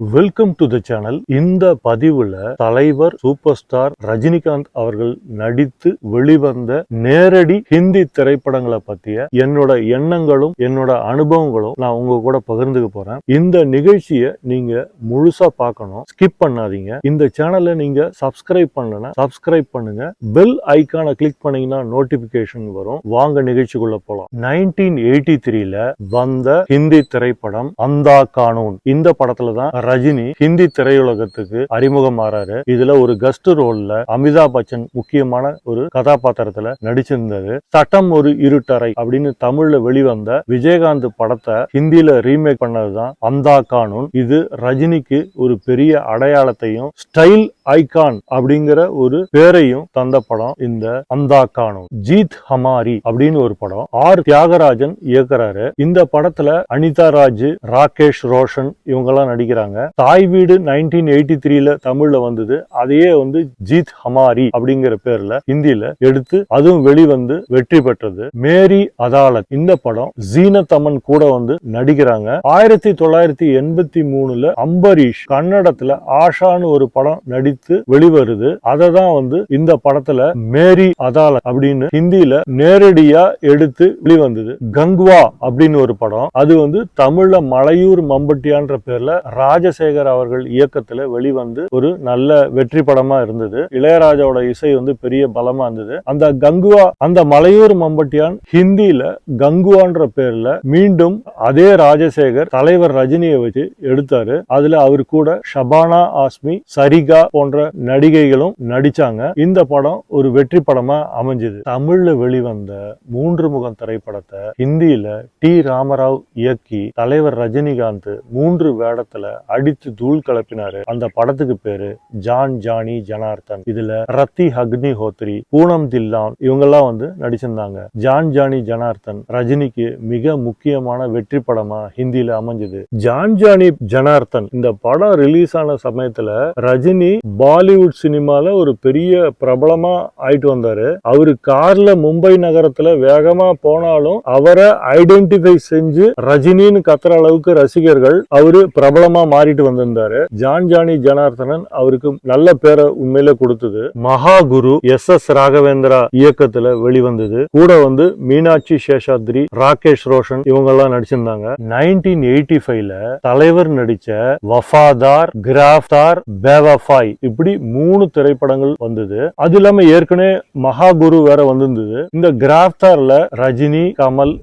Welcome to the channel இந்த பதிவுல தலைவர் சூப்பர் ஸ்டார் ரஜினிகாந்த் அவர்கள் நடித்து வெளிவந்த நேரடி ஹிந்தி திரைப்படங்களை பத்திய என்னோட எண்ணங்களும் என்னோட அனுபவங்களும் நான் உங்க கூட பகிர்ந்துக்க போறேன். இந்த நிகழ்ச்சியை நீங்க முழுசா பார்க்கணும். ஸ்கிப் பண்ணாதீங்க. இந்த சேனலை நீங்க சப்ஸ்கிரைப் பண்ணலனா சப்ஸ்கிரைப் பண்ணுங்க. பெல் ஐக்கான கிளிக் பண்ணீங்கன்னா நோட்டிபிகேஷன் வரும். வாங்க நிகழ்ச்சிக்குள்ள போலாம். நைன்டீன் எயிட்டி த்ரீல வந்த ஹிந்தி திரைப்படம் அந்தா கானூன். இந்த படத்துல தான் ரஜினி ஹிந்தி திரையுலகத்துக்கு அறிமுகம் ஆறாரு. இதுல ஒரு கஸ்ட் ரோல்ல அமிதாப் பச்சன் முக்கியமான ஒரு கதாபாத்திரத்துல நடிச்சிருந்தது. சட்டம் ஒரு இருட்டறை அப்படின்னு தமிழ்ல வெளிவந்த விஜயகாந்த் படத்தை ஹிந்தியில ரீமேக் பண்ணதுதான் அந்தா கானூன். இது ரஜினிக்கு ஒரு பெரிய அடையாளத்தையும் ஸ்டைல் ஐகான் அப்படிங்கிற ஒரு பேரையும் தந்த படம் இந்த அந்தா கானூன். ஜீத் ஹமாரி அப்படின்னு ஒரு படம். ஆர் தியாகராஜன் இயக்குறாரு. இந்த படத்துல அனிதா ராஜ் ராகேஷ் ரோஷன் இவங்க எல்லாம் நடிக்கிறாங்க. தாய் வீடு நைன்டீன் எயிட்டி த்ரீல தமிழ்ல வந்தது. அதையே வந்து ஜீத் ஹமாரி அப்படிங்கிற பேர்ல ஹிந்தியில எடுத்து அதுவும் வெளிவந்து வெற்றி பெற்றது. மேரி அதாலத் இந்த படம் ஜீனத் அமன் கூட வந்து நடிக்கிறாங்க. ஆயிரத்தி தொள்ளாயிரத்தி எண்பத்தி மூணுல அம்பரீஷ் கன்னடத்துல ஆஷான்னு ஒரு படம் நடித்து வெளிவருது. அதை தான் வந்து இந்த படத்துல மேரி அதாலத் அப்படின்னு ஹிந்தியில நேரடியா எடுத்து வெளிவந்தது. கங்குவா அப்படின்னு ஒரு படம். அது வந்து தமிழ்ல மலையூர் மம்பட்டியான்ற பேர்ல ராஜ ராஜசேகர் அவர்கள் இயக்கத்துல வெளிவந்து ஒரு நல்ல வெற்றி படமா இருந்தது. இளையராஜாவோட இசை வந்து பெரிய பலமா இருந்தது. அந்த கங்குவா அந்த மலையூர் மம்பட்டியான் ஹிந்தியில கங்குவான்ற பேர்ல மீண்டும் அதே ராஜசேகர் தலைவர் ரஜினியை வச்சு எடுத்தாரு. அதுல அவர் கூட ஷபானா ஆஸ்மி சரிகா போன்ற நடிகைகளும் நடிச்சாங்க. இந்த படம் ஒரு வெற்றி படமா அமைஞ்சது. தமிழ்ல வெளிவந்த மூன்று முகம் திரைப்படத்தை ஹிந்தியில டி. ராமராவ் இயக்கி தலைவர் ரஜினிகாந்த் மூன்று வேடத்துல அடித்து தூள் கலப்பினாரு. அந்த படத்துக்கு பேரு ஜான் ஜானி ஜனார்த்தன். இதுல ரத்தி அக்னி ஹோத்ரி பூனம் தில்லான் இவங்கெல்லாம் வந்து நடிச்சிருந்தாங்க. ஜான் ஜானி ஜனார்த்தன் ரஜினிக்கு மிக முக்கியமான வெற்றி படமா ஹிந்தியில அமைஞ்சது. ஜான் ஜானி ஜனார்த்தன் இந்த படம் ரிலீஸ் ஆன சமயத்துல ரஜினி பாலிவுட் சினிமால ஒரு பெரிய பிரபலமா ஆயிட்டு வந்தாரு. அவரு கார்ல மும்பை நகரத்துல வேகமா போனாலும் அவரை ஐடென்டிஃபை செஞ்சு ரஜினின்னு கத்துற அளவுக்கு ரசிகர்கள் அவரு பிரபலமா மாறி மாறிட்டு வந்திருந்தாரு. ஜான் ஜானி ஜனார்த்தனன் அவருக்கு நல்ல பேரை உண்மையில கொடுத்தது. மகாகுரு எஸ் எஸ் ராகவேந்திரா இயக்கத்துல வெளிவந்தது. கூட வந்து மீனாட்சி சேஷாத்ரி ராகேஷ் ரோஷன் இவங்க எல்லாம் நடிச்சிருந்தாங்க. நைன்டீன் எயிட்டி ஃபைவ்ல தலைவர் நடிச்ச வஃபாதார் கிராஃப்தார் பேவஃபாய் இப்படி மூணு திரைப்படங்கள் வந்தது. அது இல்லாம ஏற்கனவே மகாகுரு வேற வந்திருந்தது. இந்த கிராஃப்தார்ல ரஜினி கமல்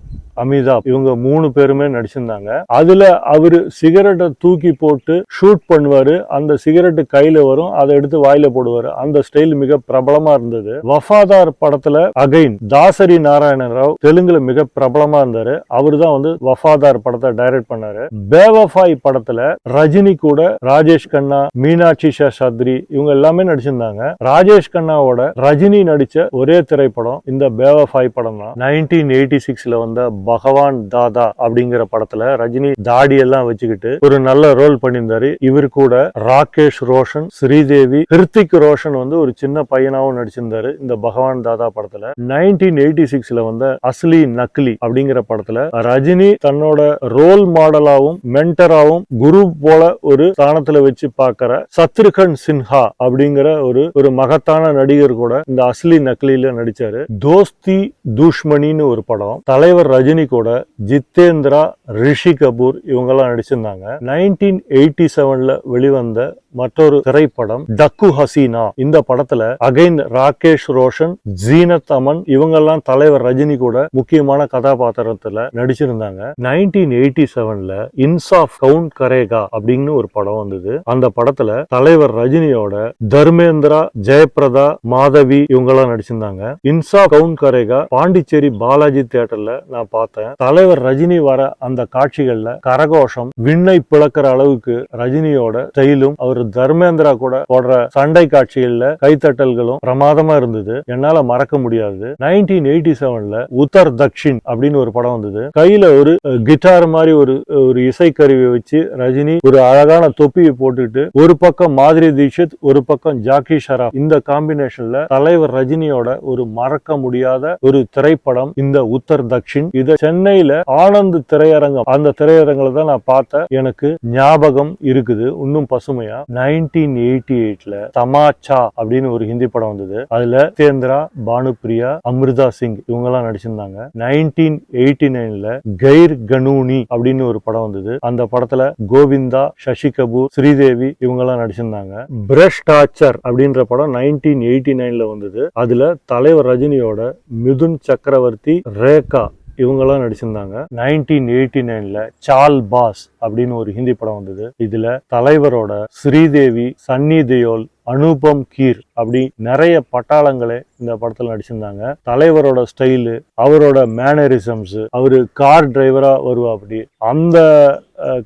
அமிதாப் இவங்க மூணு பேருமே நடிச்சிருந்தாங்க. அதுல அவரு சிகரெட்டை தூக்கி போட்டு ஷூட் பண்ணுவாரு. அந்த சிகரெட்டு கையில வரும் அதை எடுத்து வாயில போடுவாரு. அந்த ஸ்டைல் மிக பிரபலமா இருந்தது. வஃபாதார் படத்துல அகைன் தாசரி நாராயண ராவ் தெலுங்குல மிக பிரபலமா இருந்தாரு. அவரு தான் வந்து வஃபாதார் படத்தை டைரக்ட் பண்ணாரு. பேவஃபாய் படத்துல ரஜினி கூட ராஜேஷ் கண்ணா மீனாட்சி சேஷாத்ரி இவங்க எல்லாமே நடிச்சிருந்தாங்க. ராஜேஷ் கண்ணாவோட ரஜினி நடிச்ச ஒரே திரைப்படம் இந்த பேவஃபாய் படம் தான் நைன்டீன் எயிட்டி சிக்ஸ்ல வந்த பகவான் தாதா அப்படிங்கிற படத்துல ரஜினி தாடி எல்லாம் வச்சுக்கிட்டு ஒரு நல்ல ரோல் பண்ணியிருந்தாரு. இவர் கூட ராகேஷ் ரோஷன் ஸ்ரீதேவி ஹிருத்திக் ரோஷன் வந்து ஒரு சின்ன பையனாவும் நடிச்சிருந்தாரு இந்த பகவான் தாதா படத்துல. நைன்டீன் எயிட்டி சிக்ஸ்ல வந்த அஸ்லி நக்லி அப்படிங்கிற படத்துல ரஜினி தன்னோட ரோல் மாடலாவும் மென்டராவும் குரு போல ஒரு ஸ்தானத்துல வச்சு பாக்குற சத்ருகன் சின்ஹா அப்படிங்கிற ஒரு ஒரு மகத்தான நடிகர் கூட இந்த அஸ்லி நக்லியில நடிச்சாரு. தோஸ்தி தூஷ்மணின்னு ஒரு படம். தலைவர் ரஜினி கூட ஜித்தேந்திரா ரிஷி கபூர் இவங்கெல்லாம் நடிச்சிருந்தாங்க. நைன்டீன் எயிட்டி செவன்ல வெளிவந்த மற்றொரு திரைப்படம் டக்கு ஹசீனா. இந்த படத்துல அகைன் ராகேஷ் ரோஷன் ஜீனத் அமன் இவங்கெல்லாம் தலைவர் ரஜினி கூட முக்கியமான கதாபாத்திரத்துல நடிச்சிருந்தாங்க. நைன்டீன் எயிட்டி செவன்ல இன்சாஃப் கவுண்ட் கரேகா அப்படின்னு ஒரு படம் வந்தது. அந்த படத்துல தலைவர் ரஜினியோட தர்மேந்திரா ஜெயபிரதா மாதவி இவங்கெல்லாம் நடிச்சிருந்தாங்க. இன்சாஃப் கவுண்ட் கரேகா பாண்டிச்சேரி பாலாஜி தியேட்டர்ல நான் பார்த்தேன். தலைவர் ரஜினி வர அந்த காட்சிகள்ல கரகோஷம் விண்ணை பிளக்கிற அளவுக்கு ரஜினியோட ஸ்டைலும் அவர் தர்மேந்திரா கூட போடுற சண்டை காட்சிகள்ல கைத்தட்டல்களும் பிரமாதமா இருந்தது. என்னால மறக்க முடியாது. நைன்டீன் எயிட்டி செவன்ல உத்தர் தக்ஷின் அப்படின்னு ஒரு படம் வந்தது. கையில ஒரு கிட்டார் மாதிரி ஒரு ஒரு இசைக்கருவியை வச்சு ரஜினி ஒரு அழகான தொப்பியை போட்டுட்டு ஒரு பக்கம் மாதிரி தீட்சித் ஒரு பக்கம் ஜாக்கி ஷராப். இந்த காம்பினேஷன்ல தலைவர் ரஜினியோட ஒரு மறக்க முடியாத ஒரு திரைப்படம் இந்த உத்தர் தக்ஷின். இது சென்னையில ஆனந்த் திரையரங்கம் அந்த திரையரங்கில தான் நான் பார்த்த. எனக்கு ஞாபகம் இருக்குது. இன்னும் பசுமையா. நைன்டீன் எயிட்டி எயிட்ல தமாச்சா அப்படின்னு ஒரு ஹிந்தி படம் வந்தது. அதுல தேந்திரா பானுப்ரியா அமிர்தா சிங் இவங்க எல்லாம் நடிச்சிருந்தாங்க. நைன்டீன் எயிட்டி நைன்ல கைர் கனூனி அப்படின்னு ஒரு படம் வந்தது. அந்த படத்துல கோவிந்தா சசி கபூர் ஸ்ரீதேவி இவங்க எல்லாம் நடிச்சிருந்தாங்க. பிரஷ் டாச்சர் அப்படின்ற படம் நைன்டீன் எயிட்டி நைன்ல வந்தது. அதுல தலைவர் ரஜினியோட மிதுன் சக்கரவர்த்தி ரேகா இவங்கெல்லாம் நடிச்சிருந்தாங்க. நைன்டீன் எயிட்டி நைன்ல சால் பாஸ் அப்படின்னு ஒரு ஹிந்தி படம் வந்தது. இதுல தலைவரோட ஸ்ரீதேவி சன்னி தியோல் அனுபம் கீர் அப்படி நிறைய பட்டாளங்களே இந்த படத்தில் நடிச்சிருந்தாங்க. தலைவரோட ஸ்டைலு அவரோட மேனரிசம்ஸ் அவரு கார் டிரைவரா வருவா அப்படி அந்த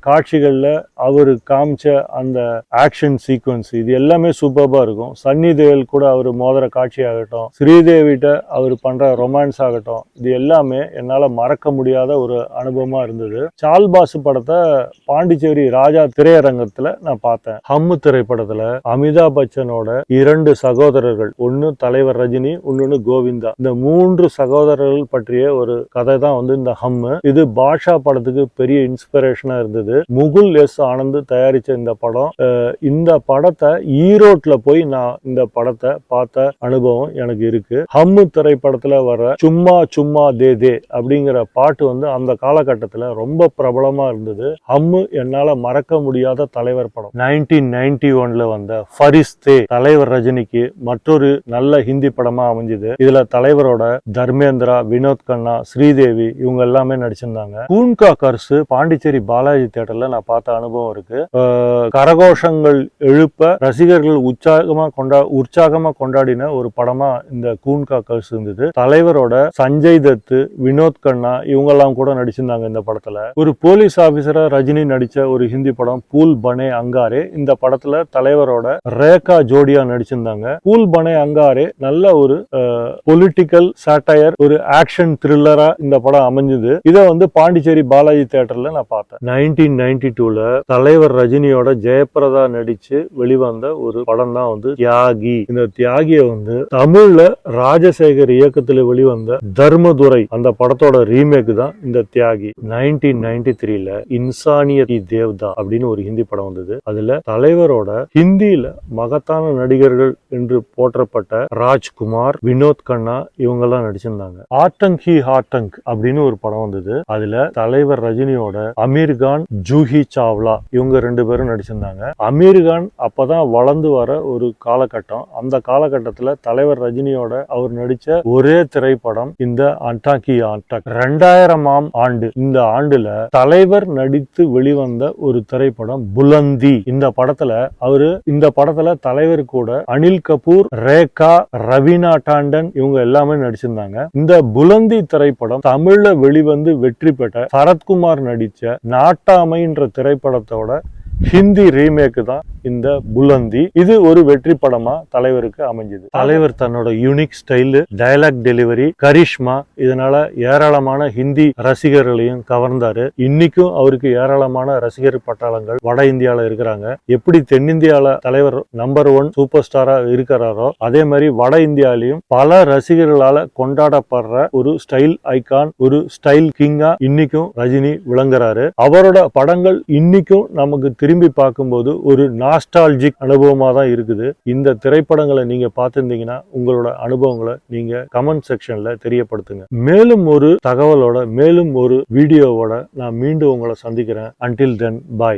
காட்சிகளில் அவர் காமிச்ச அந்த ஆக்ஷன் சீக்வன்ஸ் இது எல்லாமே சூப்பர்பா இருக்கும். சன்னி தேவல் கூட அவர் மோதிர காட்சி ஆகட்டும் ஸ்ரீதேவிட்ட அவர் பண்ணுற ரொமான்ஸ் ஆகட்டும் இது எல்லாமே என்னால் மறக்க முடியாத ஒரு அனுபவமா இருந்தது. சால்பாசு படத்தை பாண்டிச்சேரி ராஜா திரையரங்கத்தில் நான் பார்த்தேன். ஹம்மு திரைப்படத்தில் அமிதாப் பச்சனோட இரண்டு சகோதரர்கள் ஒன்னு தலைவர் ரஜினி இன்னொன்று கோவிந்தா. இந்த மூன்று சகோதரர்கள் பற்றிய ஒரு கதை தான் வந்து இந்த ஹம்மு. இது பாஷா படத்துக்கு பெரிய இன்ஸ்பிரேஷனாக இருந்தது. முகுல் எஸ் ஆனந்த் தயாரிச்ச இந்த படம் இந்த படத்தை ஈரோட்ல போய் நான் இந்த படத்தை பார்த்த அனுபவம் எனக்கு இருக்கு. ஹம்மு திரைப்படத்துல வர சும்மா சும்மா தே தே அப்படிங்கிற பாட்டு வந்து அந்த காலகட்டத்துல ரொம்ப பிரபலமா இருந்தது. ஹம்மு என்னால மறக்க முடியாத தலைவர் படம். நைன்டீன் நைன்டி ஒன்ல வந்த ஃபரிஸ்தே தலைவர் ரஜினிக்கு மற்றொரு நல்ல ஹிந்தி படமா அமைஞ்சது. இதுல தலைவரோட தர்மேந்திரா வினோத் கண்ணா ஸ்ரீதேவி இவங்க எல்லாமே நடிச்சிருந்தாங்க. கூன்கா கர்சு பாண்டிச்சேரி பாலாஜி தியேட்டர்ல நான் பார்த்த அனுபவம் இருக்கு. கரகோஷங்கள் எழுப்ப ரசிகர்கள் உற்சாகமா கொண்டா உற்சாகமா கொண்டாடின ஒரு படமா இந்த கூன்கா கர்ஸ் இருந்தது. தலைவரோட சஞ்சய் தத்து வினோத் கண்ணா இவங்க எல்லாம் கூட நடிச்சிருந்தாங்க இந்த படத்துல. ஒரு போலீஸ் ஆபீசரா ரஜினி நடிச்ச ஒரு ஹிந்தி படம் பூல் பனே அங்காரே இந்த படத்துல தலைவரோட ரேகா ஜோடியா நடிச்சிருந்தாங்க. பூல் பனே அங்காரே நல்ல ஒரு பொலிட்டிக்கல் சாட்டையர் ஒரு ஆக்ஷன் த்ரில்லரா இந்த படம் அமைஞ்சது. இதை வந்து பாண்டிச்சேரி பாலாஜி தியேட்டர்ல நான் பார்த்தேன். நைன்டீன் நைன்டி டூல தலைவர் ரஜினியோட ஜெயபிரதா நடிச்சு வெளிவந்த ஒரு படம் தான் வந்து தியாகி. இந்த தியாகிய வந்து தமிழ்ல ராஜசேகர் இயக்கத்துல வெளிவந்த தர்மதுரை அந்த படத்தோட ரீமேக் தான் இந்த தியாகி. நைன்டீன் நைன்டி த்ரீல இன்சானியதி தேவ்தா அப்படின்னு ஒரு ஹிந்தி படம் வந்தது. அதுல தலைவரோட ஹிந்தியில மகத்தான நடிகர்கள் என்று போற்றப்பட்ட ராஜ்குமார் வினோத் கண்ணா இவங்க எல்லாம் நடிச்சிருந்தாங்க. ஆட்டங் ஹி ஹாட்டங் அப்படின்னு ஒரு படம் வந்தது. அதுல தலைவர் ரஜினியோட அமீர் கான் கான் ஜூஹி சாவ்லா இவங்க ரெண்டு பேரும் நடிச்சிருந்தாங்க. அமீர் கான் அப்பதான் வளர்ந்து வர ஒரு காலகட்டம். அந்த காலகட்டத்துல தலைவர் ரஜினியோட அவர் நடிச்ச ஒரே திரைப்படம் இந்த அண்டாக்கி ஆண்டக். ரெண்டாயிரமாம் ஆண்டு. இந்த ஆண்டுல தலைவர் நடித்து வெளிவந்த ஒரு திரைப்படம் புலந்தி. இந்த படத்துல அவரு இந்த படத்துல தலைவர் கூட அனில் கபூர் ரேகா ரவீனா டாண்டன் இவங்க எல்லாமே நடிச்சிருந்தாங்க. இந்த புலந்தி திரைப்படம் தமிழ்ல வெளிவந்து வெற்றி பெற்ற சரத்குமார் நடிச்ச நாட்டாமைன்ற திரைப்படத்தோட ஹிந்தி ரீமேக்கு தான் இந்த புலந்தி. இது ஒரு வெற்றி படமா தலைவருக்கு அமைஞ்சது. தலைவர் தன்னோட unique style dialogue delivery charisma இதனால ஏராளமான ஹிந்தி ரசிகர்களையும் கவர்ந்தாரு. இன்னைக்கும் அவருக்கு ஏராளமான ரசிகர் பட்டாளங்கள் வட இந்தியால இருக்கிறாங்க. எப்படி தென்னிந்தியால தலைவர் நம்பர் ஒன் சூப்பர் ஸ்டாரா இருக்கிறாரோ அதே மாதிரி வட இந்தியாலையும் பல ரசிகர்களால கொண்டாடப்படுற ஒரு ஸ்டைல் ஐகான் ஒரு ஸ்டைல் கிங்கா இன்னைக்கும் ரஜினி விளங்குறாரு. அவரோட படங்கள் இன்னைக்கும் நமக்கு திரும்பி பார்க்கும்போது ஒரு நாஸ்டாலஜிக் அனுபவமாக தான் இருக்குது. இந்த திரைப்படங்களை நீங்க பார்த்துருந்தீங்கன்னா உங்களோட அனுபவங்களை நீங்க கமெண்ட் செக்ஷன்ல தெரியப்படுத்துங்க. மேலும் ஒரு தகவலோட மேலும் ஒரு வீடியோவோட நான் மீண்டும் உங்களை சந்திக்கிறேன். அன்டில் தென் பாய்